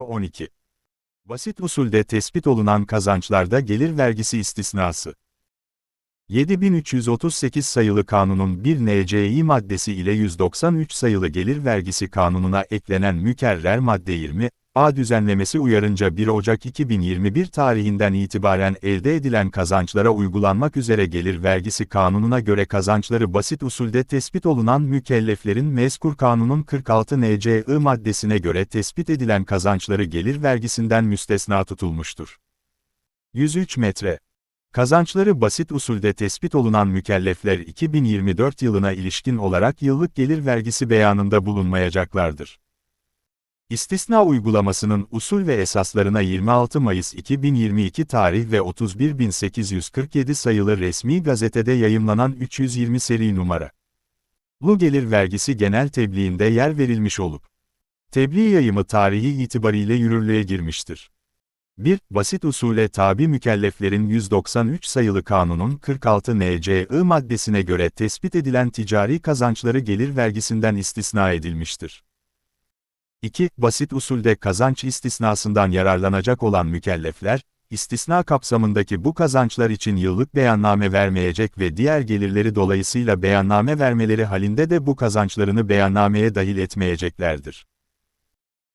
12. Basit usulde tespit olunan kazançlarda gelir vergisi istisnası. 7338 sayılı kanunun 1 NCİ maddesi ile 193 sayılı gelir vergisi kanununa eklenen mükerrer madde 20, A düzenlemesi uyarınca 1 Ocak 2021 tarihinden itibaren elde edilen kazançlara uygulanmak üzere gelir vergisi kanununa göre kazançları basit usulde tespit olunan mükelleflerin mezkur kanunun 46 NCI maddesine göre tespit edilen kazançları gelir vergisinden müstesna tutulmuştur. 103 metre Kazançları basit usulde tespit olunan mükellefler 2024 yılına ilişkin olarak yıllık gelir vergisi beyanında bulunmayacaklardır. İstisna uygulamasının usul ve esaslarına 26 Mayıs 2022 tarih ve 31847 sayılı resmi gazetede yayımlanan 320 seri numara. Bu gelir vergisi genel tebliğinde yer verilmiş olup, tebliğ yayımı tarihi itibariyle yürürlüğe girmiştir. 1. Basit usule tabi mükelleflerin 193 sayılı kanunun 46 NCI maddesine göre tespit edilen ticari kazançları gelir vergisinden istisna edilmiştir. 2. Basit usulde kazanç istisnasından yararlanacak olan mükellefler, istisna kapsamındaki bu kazançlar için yıllık beyanname vermeyecek ve diğer gelirleri dolayısıyla beyanname vermeleri halinde de bu kazançlarını beyannameye dahil etmeyeceklerdir.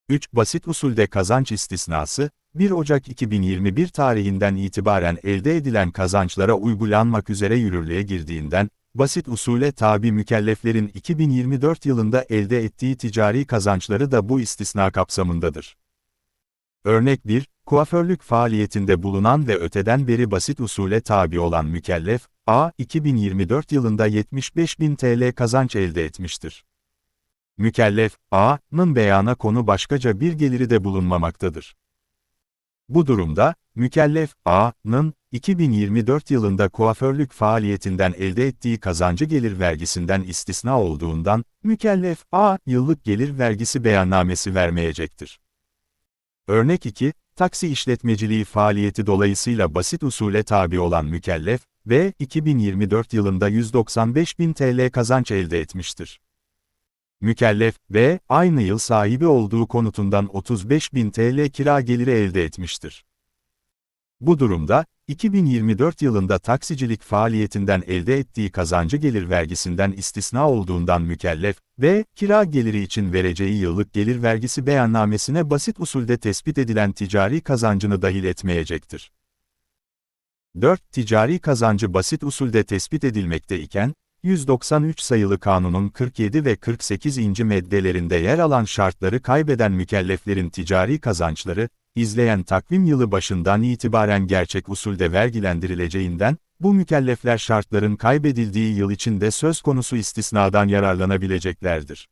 3. Basit usulde kazanç istisnası, 1 Ocak 2021 tarihinden itibaren elde edilen kazançlara uygulanmak üzere yürürlüğe girdiğinden, basit usule tabi mükelleflerin 2024 yılında elde ettiği ticari kazançları da bu istisna kapsamındadır. Örnek 1, kuaförlük faaliyetinde bulunan ve öteden beri basit usule tabi olan mükellef, A, 2024 yılında 75.000 TL kazanç elde etmiştir. Mükellef, A.'nın beyana konu başkaca bir geliri de bulunmamaktadır. Bu durumda, mükellef A.'nın 2024 yılında kuaförlük faaliyetinden elde ettiği kazancı gelir vergisinden istisna olduğundan, mükellef A. yıllık gelir vergisi beyannamesi vermeyecektir. Örnek 2, taksi işletmeciliği faaliyeti dolayısıyla basit usule tabi olan mükellef, B. 2024 yılında 195 bin TL kazanç elde etmiştir. Mükellef, B. aynı yıl sahibi olduğu konutundan 35 bin TL kira geliri elde etmiştir. Bu durumda, 2024 yılında taksicilik faaliyetinden elde ettiği kazancı gelir vergisinden istisna olduğundan mükellef ve kira geliri için vereceği yıllık gelir vergisi beyannamesine basit usulde tespit edilen ticari kazancını dahil etmeyecektir. 4. Ticari kazancı basit usulde tespit edilmekte iken, 193 sayılı kanunun 47 ve 48. maddelerinde yer alan şartları kaybeden mükelleflerin ticari kazançları, izleyen takvim yılı başından itibaren gerçek usulde vergilendirileceğinden, bu mükellefler şartların kaybedildiği yıl içinde söz konusu istisnadan yararlanabileceklerdir.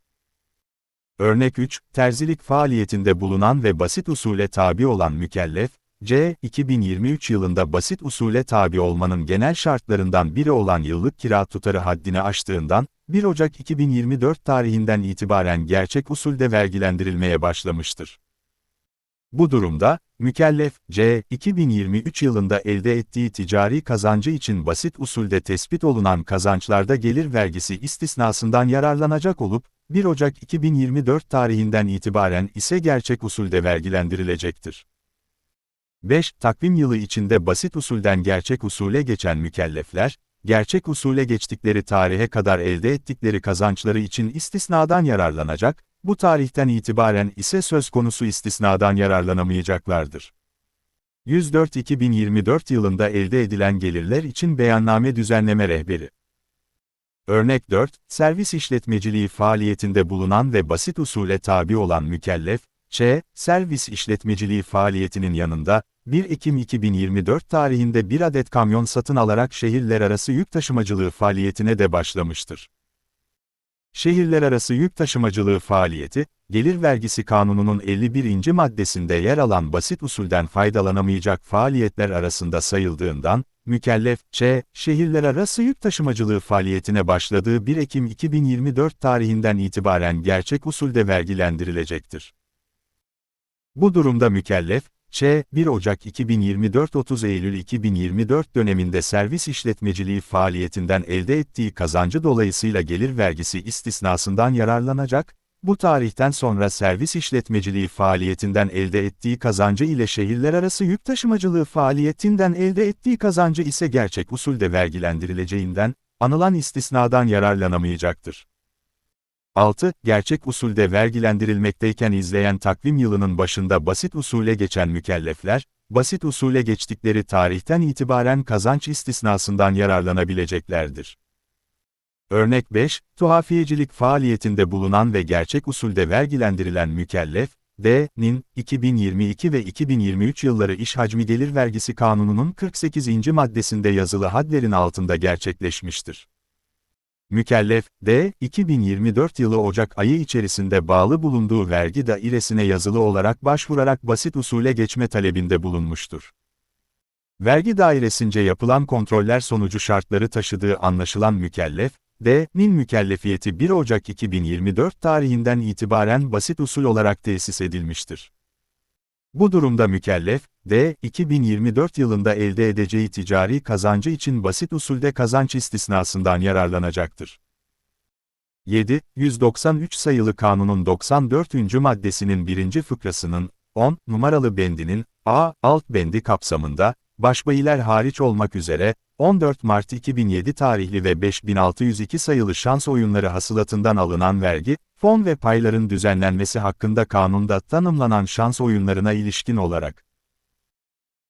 Örnek 3, terzilik faaliyetinde bulunan ve basit usule tabi olan mükellef, C. 2023 yılında basit usule tabi olmanın genel şartlarından biri olan yıllık kira tutarı haddini aştığından, 1 Ocak 2024 tarihinden itibaren gerçek usulde vergilendirilmeye başlamıştır. Bu durumda, mükellef, C. 2023 yılında elde ettiği ticari kazancı için basit usulde tespit olunan kazançlarda gelir vergisi istisnasından yararlanacak olup, 1 Ocak 2024 tarihinden itibaren ise gerçek usulde vergilendirilecektir. 5. Takvim yılı içinde basit usulden gerçek usule geçen mükellefler, gerçek usule geçtikleri tarihe kadar elde ettikleri kazançları için istisnadan yararlanacak, bu tarihten itibaren ise söz konusu istisnadan yararlanamayacaklardır. 104-2024 yılında elde edilen gelirler için beyanname düzenleme rehberi. Örnek 4, servis işletmeciliği faaliyetinde bulunan ve basit usule tabi olan mükellef, Ç. Servis işletmeciliği faaliyetinin yanında, 1 Ekim 2024 tarihinde bir adet kamyon satın alarak şehirler arası yük taşımacılığı faaliyetine de başlamıştır. Şehirler arası yük taşımacılığı faaliyeti, gelir vergisi kanununun 51. maddesinde yer alan basit usulden faydalanamayacak faaliyetler arasında sayıldığından, mükellef, Ç, şehirler arası yük taşımacılığı faaliyetine başladığı 1 Ekim 2024 tarihinden itibaren gerçek usulde vergilendirilecektir. Bu durumda mükellef, Ç. 1 Ocak 2024-30 Eylül 2024 döneminde servis işletmeciliği faaliyetinden elde ettiği kazancı dolayısıyla gelir vergisi istisnasından yararlanacak, bu tarihten sonra servis işletmeciliği faaliyetinden elde ettiği kazancı ile şehirler arası yük taşımacılığı faaliyetinden elde ettiği kazancı ise gerçek usulde vergilendirileceğinden, anılan istisnadan yararlanamayacaktır. 6. Gerçek usulde vergilendirilmekteyken izleyen takvim yılının başında basit usule geçen mükellefler, basit usule geçtikleri tarihten itibaren kazanç istisnasından yararlanabileceklerdir. Örnek 5, tuhafiyecilik faaliyetinde bulunan ve gerçek usulde vergilendirilen mükellef, D.'nin 2022 ve 2023 yılları iş hacmi gelir vergisi kanununun 48. maddesinde yazılı hadlerin altında gerçekleşmiştir. Mükellef, D. 2024 yılı Ocak ayı içerisinde bağlı bulunduğu vergi dairesine yazılı olarak başvurarak basit usule geçme talebinde bulunmuştur. Vergi dairesince yapılan kontroller sonucu şartları taşıdığı anlaşılan mükellef, D.'nin mükellefiyeti 1 Ocak 2024 tarihinden itibaren basit usul olarak tesis edilmiştir. Bu durumda mükellef, D. 2024 yılında elde edeceği ticari kazancı için basit usulde kazanç istisnasından yararlanacaktır. 7. 193 sayılı kanunun 94. maddesinin 1. fıkrasının, 10 numaralı bendinin, A, alt bendi kapsamında, başbayiler hariç olmak üzere, 14 Mart 2007 tarihli ve 5602 sayılı şans oyunları hasılatından alınan vergi, fon ve payların düzenlenmesi hakkında kanunda tanımlanan şans oyunlarına ilişkin olarak,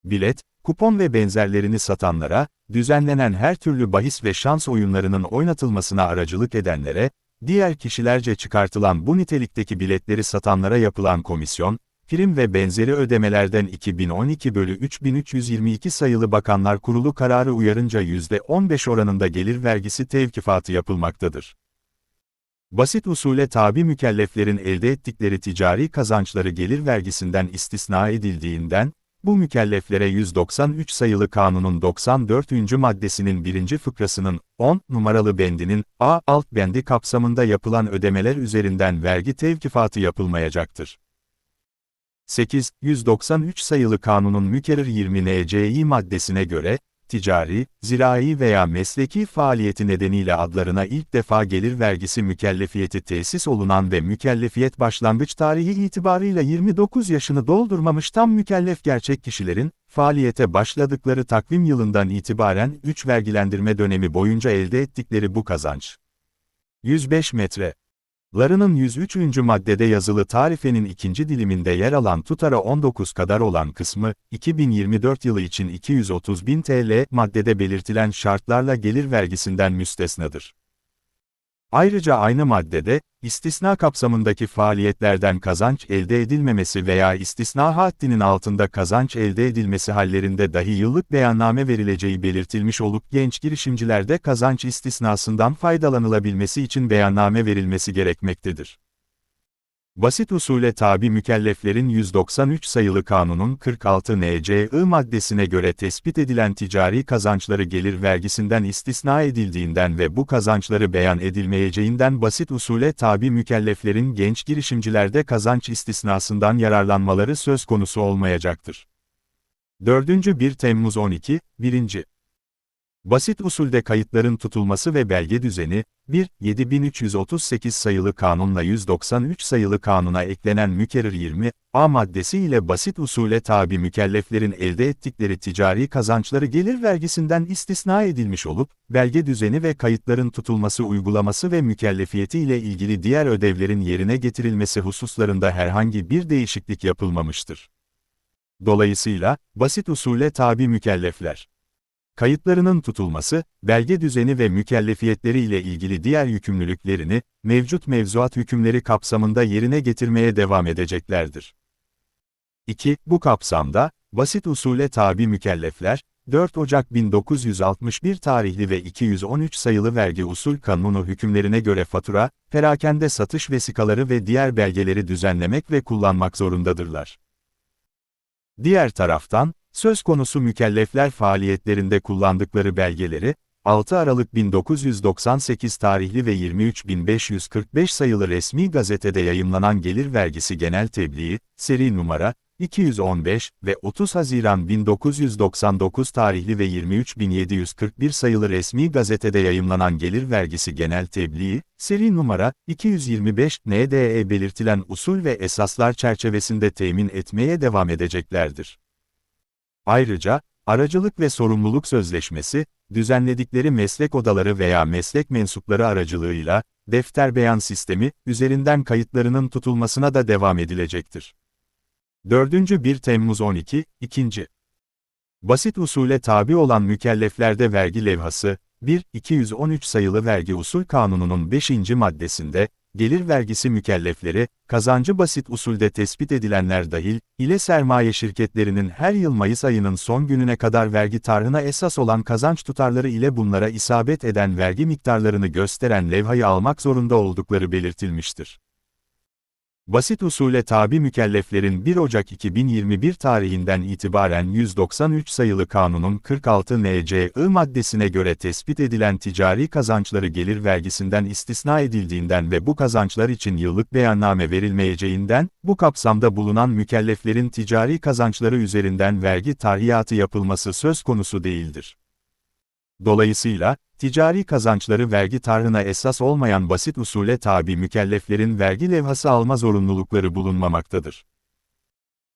bilet, kupon ve benzerlerini satanlara, düzenlenen her türlü bahis ve şans oyunlarının oynatılmasına aracılık edenlere, diğer kişilerce çıkartılan bu nitelikteki biletleri satanlara yapılan komisyon, prim ve benzeri ödemelerden 2012 bölü 3322 sayılı Bakanlar Kurulu kararı uyarınca %15 oranında gelir vergisi tevkifatı yapılmaktadır. Basit usule tabi mükelleflerin elde ettikleri ticari kazançları gelir vergisinden istisna edildiğinden, bu mükelleflere 193 sayılı kanunun 94. maddesinin 1. fıkrasının 10 numaralı bendinin A alt bendi kapsamında yapılan ödemeler üzerinden vergi tevkifatı yapılmayacaktır. 8. 193 sayılı kanunun mükerrir 20 NCİ maddesine göre, ticari, zirai veya mesleki faaliyeti nedeniyle adlarına ilk defa gelir vergisi mükellefiyeti tesis olunan ve mükellefiyet başlangıç tarihi itibarıyla 29 yaşını doldurmamış tam mükellef gerçek kişilerin, faaliyete başladıkları takvim yılından itibaren 3 vergilendirme dönemi boyunca elde ettikleri bu kazanç. 105 metre Larının 103. maddede yazılı tarifenin ikinci diliminde yer alan tutara 19 kadar olan kısmı, 2024 yılı için 230 bin TL maddede belirtilen şartlarla gelir vergisinden müstesnadır. Ayrıca aynı maddede, istisna kapsamındaki faaliyetlerden kazanç elde edilmemesi veya istisna haddinin altında kazanç elde edilmesi hallerinde dahi yıllık beyanname verileceği belirtilmiş olup genç girişimcilerde kazanç istisnasından faydalanılabilmesi için beyanname verilmesi gerekmektedir. Basit usule tabi mükelleflerin 193 sayılı kanunun 46 NCI maddesine göre tespit edilen ticari kazançları gelir vergisinden istisna edildiğinden ve bu kazançları beyan edilmeyeceğinden basit usule tabi mükelleflerin genç girişimcilerde kazanç istisnasından yararlanmaları söz konusu olmayacaktır. 4. 1 Temmuz 12, 1. Basit usulde kayıtların tutulması ve belge düzeni, 1. 7338 sayılı kanunla 193 sayılı kanuna eklenen mükerrir 20, A maddesi ile basit usule tabi mükelleflerin elde ettikleri ticari kazançları gelir vergisinden istisna edilmiş olup, belge düzeni ve kayıtların tutulması uygulaması ve mükellefiyeti ile ilgili diğer ödevlerin yerine getirilmesi hususlarında herhangi bir değişiklik yapılmamıştır. Dolayısıyla, basit usule tabi mükellefler, kayıtlarının tutulması, belge düzeni ve mükellefiyetleri ile ilgili diğer yükümlülüklerini, mevcut mevzuat hükümleri kapsamında yerine getirmeye devam edeceklerdir. 2. Bu kapsamda, basit usule tabi mükellefler, 4 Ocak 1961 tarihli ve 213 sayılı vergi usul kanunu hükümlerine göre fatura, perakende satış vesikaları ve diğer belgeleri düzenlemek ve kullanmak zorundadırlar. Diğer taraftan, Söz konusu mükellefler faaliyetlerinde kullandıkları belgeleri, 6 Aralık 1998 tarihli ve 23.545 sayılı resmi gazetede yayımlanan gelir vergisi genel tebliği, seri numara, 215 ve 30 Haziran 1999 tarihli ve 23741 sayılı resmi gazetede yayımlanan gelir vergisi genel tebliği, seri numara 225 NDE belirtilen usul ve esaslar çerçevesinde temin etmeye devam edeceklerdir. Ayrıca, aracılık ve sorumluluk sözleşmesi, düzenledikleri meslek odaları veya meslek mensupları aracılığıyla, defter beyan sistemi, üzerinden kayıtlarının tutulmasına da devam edilecektir. 4. 1 Temmuz 12, 2. Basit usule tabi olan mükelleflerde vergi levhası, 1, 213 sayılı vergi usul kanununun 5. maddesinde, gelir vergisi mükellefleri, kazancı basit usulde tespit edilenler dahil, ile sermaye şirketlerinin her yıl Mayıs ayının son gününe kadar vergi tarhına esas olan kazanç tutarları ile bunlara isabet eden vergi miktarlarını gösteren levhayı almak zorunda oldukları belirtilmiştir. Basit usule tabi mükelleflerin 1 Ocak 2021 tarihinden itibaren 193 sayılı kanunun 46 NCI maddesine göre tespit edilen ticari kazançları gelir vergisinden istisna edildiğinden ve bu kazançlar için yıllık beyanname verilmeyeceğinden, bu kapsamda bulunan mükelleflerin ticari kazançları üzerinden vergi tarhiyatı yapılması söz konusu değildir. Dolayısıyla, ticari kazançları vergi tarhına esas olmayan basit usule tabi mükelleflerin vergi levhası alma zorunlulukları bulunmamaktadır.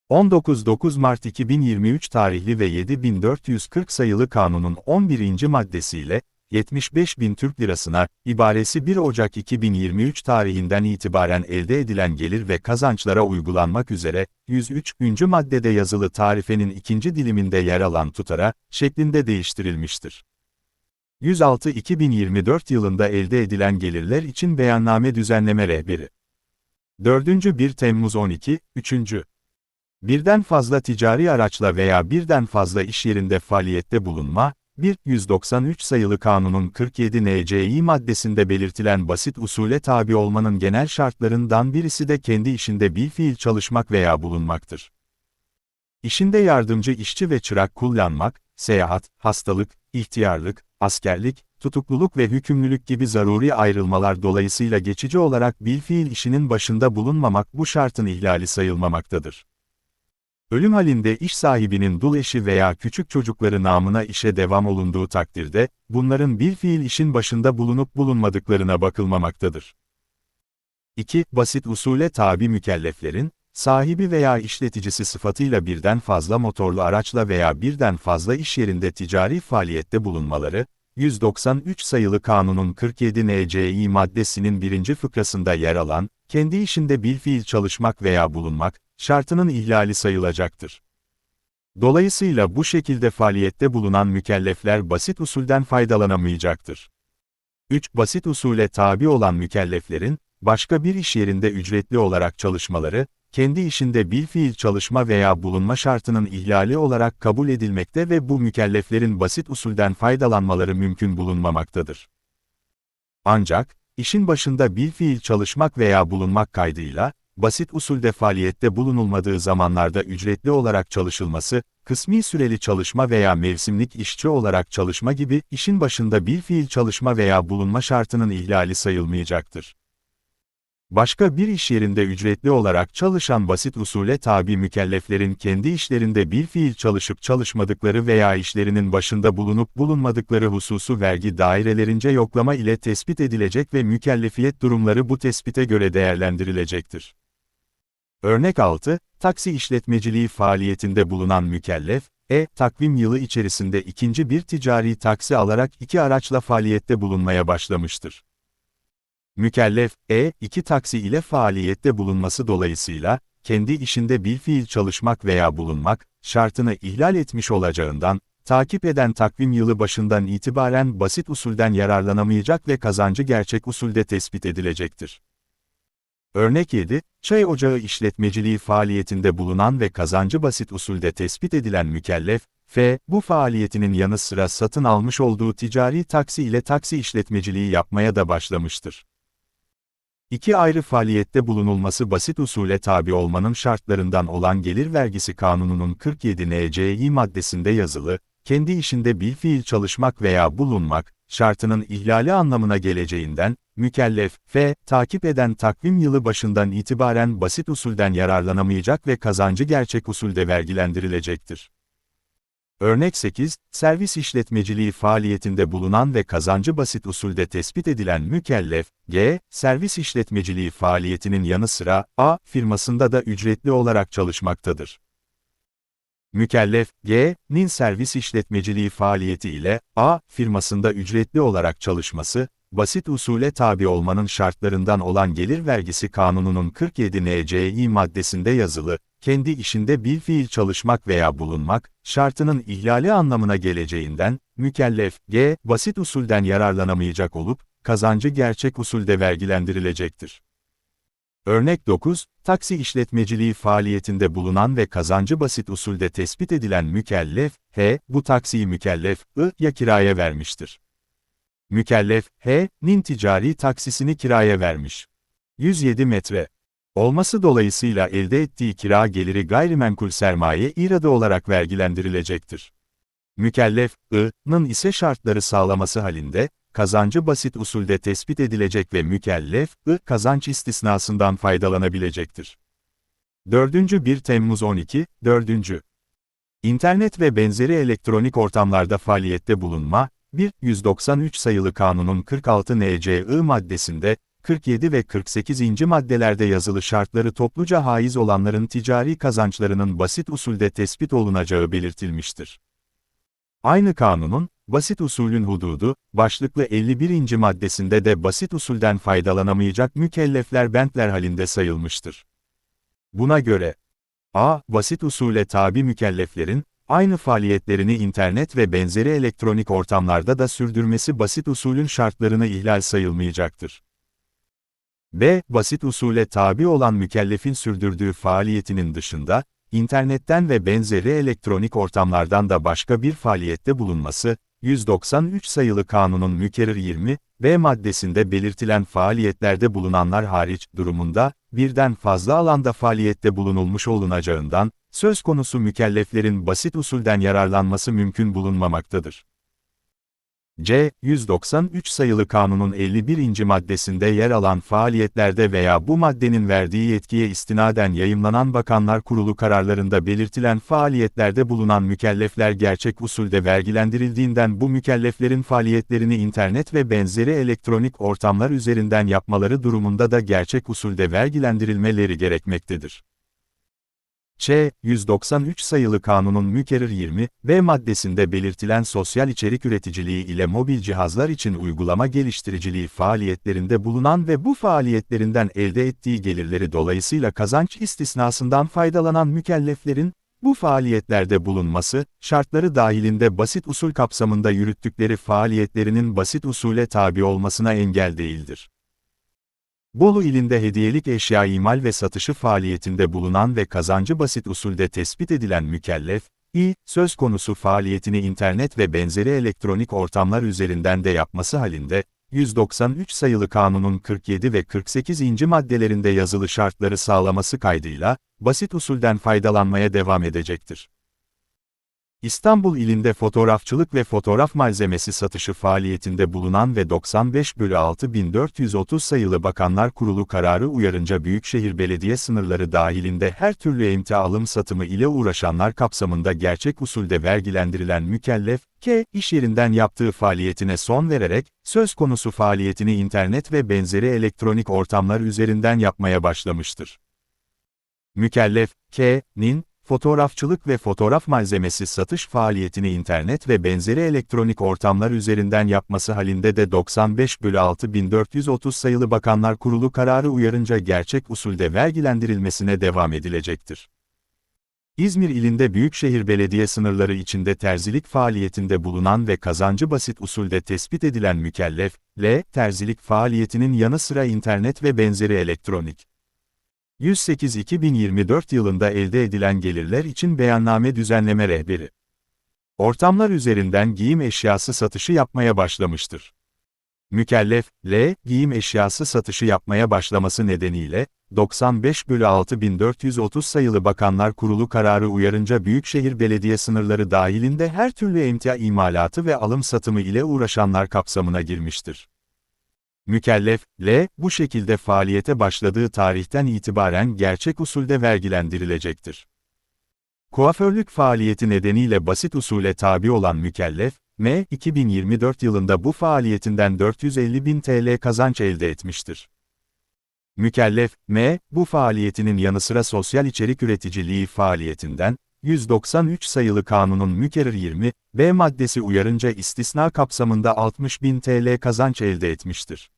19-9 Mart 2023 tarihli ve 7440 sayılı kanunun 11. maddesiyle, 75 bin Türk lirasına, ibaresi 1 Ocak 2023 tarihinden itibaren elde edilen gelir ve kazançlara uygulanmak üzere, 103. maddede yazılı tarifenin ikinci diliminde yer alan tutara, şeklinde değiştirilmiştir. 106-2024 yılında elde edilen gelirler için beyanname düzenleme rehberi. 4. 1 Temmuz 12, 3. Birden fazla ticari araçla veya birden fazla iş yerinde faaliyette bulunma, 1. 193 sayılı kanunun 47 NCI maddesinde belirtilen basit usule tabi olmanın genel şartlarından birisi de kendi işinde bir fiil çalışmak veya bulunmaktır. İşinde yardımcı işçi ve çırak kullanmak, seyahat, hastalık, ihtiyarlık, askerlik, tutukluluk ve hükümlülük gibi zaruri ayrılmalar dolayısıyla geçici olarak bir fiil işinin başında bulunmamak bu şartın ihlali sayılmamaktadır. Ölüm halinde iş sahibinin dul eşi veya küçük çocukları namına işe devam olunduğu takdirde, bunların bir fiil işin başında bulunup bulunmadıklarına bakılmamaktadır. 2. Basit usule tabi mükelleflerin, sahibi veya işleticisi sıfatıyla birden fazla motorlu araçla veya birden fazla iş yerinde ticari faaliyette bulunmaları, 193 sayılı kanunun 47 NCI maddesinin birinci fıkrasında yer alan, kendi işinde bilfiil çalışmak veya bulunmak, şartının ihlali sayılacaktır. Dolayısıyla bu şekilde faaliyette bulunan mükellefler basit usulden faydalanamayacaktır. 3. Basit usule tabi olan mükelleflerin, başka bir iş yerinde ücretli olarak çalışmaları, kendi işinde bilfiil çalışma veya bulunma şartının ihlali olarak kabul edilmekte ve bu mükelleflerin basit usulden faydalanmaları mümkün bulunmamaktadır. Ancak, işin başında bilfiil çalışmak veya bulunmak kaydıyla, basit usulde faaliyette bulunulmadığı zamanlarda ücretli olarak çalışılması, kısmi süreli çalışma veya mevsimlik işçi olarak çalışma gibi işin başında bir fiil çalışma veya bulunma şartının ihlali sayılmayacaktır. Başka bir iş yerinde ücretli olarak çalışan basit usule tabi mükelleflerin kendi işlerinde bir fiil çalışıp çalışmadıkları veya işlerinin başında bulunup bulunmadıkları hususu vergi dairelerince yoklama ile tespit edilecek ve mükellefiyet durumları bu tespite göre değerlendirilecektir. Örnek 6, taksi işletmeciliği faaliyetinde bulunan mükellef, e, takvim yılı içerisinde ikinci bir ticari taksi alarak iki araçla faaliyette bulunmaya başlamıştır. Mükellef, E, iki taksi ile faaliyette bulunması dolayısıyla, kendi işinde bir fiil çalışmak veya bulunmak, şartını ihlal etmiş olacağından, takip eden takvim yılı başından itibaren basit usulden yararlanamayacak ve kazancı gerçek usulde tespit edilecektir. Örnek 7, çay ocağı işletmeciliği faaliyetinde bulunan ve kazancı basit usulde tespit edilen mükellef, F, bu faaliyetinin yanı sıra satın almış olduğu ticari taksi ile taksi işletmeciliği yapmaya da başlamıştır. İki ayrı faaliyette bulunulması basit usule tabi olmanın şartlarından olan gelir vergisi kanununun 47 NCI maddesinde yazılı, kendi işinde bir fiil çalışmak veya bulunmak, şartının ihlali anlamına geleceğinden, mükellef, f, takip eden takvim yılı başından itibaren basit usulden yararlanamayacak ve kazancı gerçek usulde vergilendirilecektir. Örnek 8, servis işletmeciliği faaliyetinde bulunan ve kazancı basit usulde tespit edilen mükellef, G, servis işletmeciliği faaliyetinin yanı sıra, A, firmasında da ücretli olarak çalışmaktadır. Mükellef, G.'nin servis işletmeciliği faaliyeti ile, A, firmasında ücretli olarak çalışması, basit usule tabi olmanın şartlarından olan gelir vergisi kanununun 47 NCİ maddesinde yazılı, kendi işinde bir fiil çalışmak veya bulunmak, şartının ihlali anlamına geleceğinden, mükellef, G, basit usulden yararlanamayacak olup, kazancı gerçek usulde vergilendirilecektir. Örnek 9, taksi işletmeciliği faaliyetinde bulunan ve kazancı basit usulde tespit edilen mükellef, H, bu taksiyi mükellef, I, ya kiraya vermiştir. Mükellef, H.'nin ticari taksisini kiraya vermiş. 107 metre. Olması dolayısıyla elde ettiği kira geliri gayrimenkul sermaye iradı olarak vergilendirilecektir. Mükellef, I.'nın ise şartları sağlaması halinde, kazancı basit usulde tespit edilecek ve mükellef, I, kazanç istisnasından faydalanabilecektir. 4. 1 Temmuz 12, 4. İnternet ve benzeri elektronik ortamlarda faaliyette bulunma, 1. 193 sayılı kanunun 46 NCI maddesinde, 47 ve 48. maddelerde yazılı şartları topluca haiz olanların ticari kazançlarının basit usulde tespit olunacağı belirtilmiştir. Aynı kanunun, basit usulün hududu, başlıklı 51. maddesinde de basit usulden faydalanamayacak mükellefler bentler halinde sayılmıştır. Buna göre, a. Basit usule tabi mükelleflerin, aynı faaliyetlerini internet ve benzeri elektronik ortamlarda da sürdürmesi basit usulün şartlarını ihlal sayılmayacaktır. B. Basit usule tabi olan mükellefin sürdürdüğü faaliyetinin dışında, internetten ve benzeri elektronik ortamlardan da başka bir faaliyette bulunması, 193 sayılı kanunun mükerrir 20, B maddesinde belirtilen faaliyetlerde bulunanlar hariç durumunda, birden fazla alanda faaliyette bulunulmuş olunacağından, söz konusu mükelleflerin basit usulden yararlanması mümkün bulunmamaktadır. C. 193 sayılı kanunun 51. maddesinde yer alan faaliyetlerde veya bu maddenin verdiği yetkiye istinaden yayımlanan Bakanlar Kurulu kararlarında belirtilen faaliyetlerde bulunan mükellefler gerçek usulde vergilendirildiğinden bu mükelleflerin faaliyetlerini internet ve benzeri elektronik ortamlar üzerinden yapmaları durumunda da gerçek usulde vergilendirilmeleri gerekmektedir. Ç. 193 sayılı kanunun mükerrir 20 ve maddesinde belirtilen sosyal içerik üreticiliği ile mobil cihazlar için uygulama geliştiriciliği faaliyetlerinde bulunan ve bu faaliyetlerinden elde ettiği gelirleri dolayısıyla kazanç istisnasından faydalanan mükelleflerin, bu faaliyetlerde bulunması, şartları dahilinde basit usul kapsamında yürüttükleri faaliyetlerinin basit usule tabi olmasına engel değildir. Bolu ilinde hediyelik eşya imal ve satışı faaliyetinde bulunan ve kazancı basit usulde tespit edilen mükellef, İ, söz konusu faaliyetini internet ve benzeri elektronik ortamlar üzerinden de yapması halinde, 193 sayılı kanunun 47 ve 48. maddelerinde yazılı şartları sağlaması kaydıyla, basit usulden faydalanmaya devam edecektir. İstanbul ilinde fotoğrafçılık ve fotoğraf malzemesi satışı faaliyetinde bulunan ve 95 bölü 6430 sayılı Bakanlar Kurulu kararı uyarınca Büyükşehir Belediye sınırları dahilinde her türlü emtia alım satımı ile uğraşanlar kapsamında gerçek usulde vergilendirilen mükellef, K, iş yerinden yaptığı faaliyetine son vererek, söz konusu faaliyetini internet ve benzeri elektronik ortamlar üzerinden yapmaya başlamıştır. Mükellef, K.'nin, fotoğrafçılık ve fotoğraf malzemesi satış faaliyetini internet ve benzeri elektronik ortamlar üzerinden yapması halinde de 95 bölü 6430 sayılı Bakanlar Kurulu kararı uyarınca gerçek usulde vergilendirilmesine devam edilecektir. İzmir ilinde Büyükşehir Belediye sınırları içinde terzilik faaliyetinde bulunan ve kazancı basit usulde tespit edilen mükellef, L, terzilik faaliyetinin yanı sıra internet ve benzeri elektronik 108-2024 yılında elde edilen gelirler için beyanname düzenleme rehberi. Ortamlar üzerinden giyim eşyası satışı yapmaya başlamıştır. Mükellef, L, giyim eşyası satışı yapmaya başlaması nedeniyle, 95 bölü 6430 sayılı Bakanlar Kurulu kararı uyarınca Büyükşehir Belediye sınırları dahilinde her türlü emtia imalatı ve alım satımı ile uğraşanlar kapsamına girmiştir. Mükellef, L, bu şekilde faaliyete başladığı tarihten itibaren gerçek usulde vergilendirilecektir. Kuaförlük faaliyeti nedeniyle basit usule tabi olan mükellef, M, 2024 yılında bu faaliyetinden 450 bin TL kazanç elde etmiştir. Mükellef, M, bu faaliyetinin yanı sıra sosyal içerik üreticiliği faaliyetinden, 193 sayılı kanunun mükerrir 20, B maddesi uyarınca istisna kapsamında 60 bin TL kazanç elde etmiştir.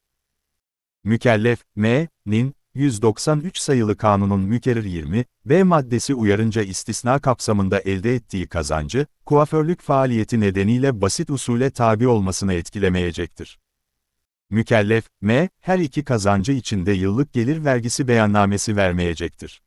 Mükellef, M.'nin, 193 sayılı kanunun mükerrir 20, B maddesi uyarınca istisna kapsamında elde ettiği kazancı, kuaförlük faaliyeti nedeniyle basit usule tabi olmasını etkilemeyecektir. Mükellef, M, her iki kazancı içinde yıllık gelir vergisi beyannamesi vermeyecektir.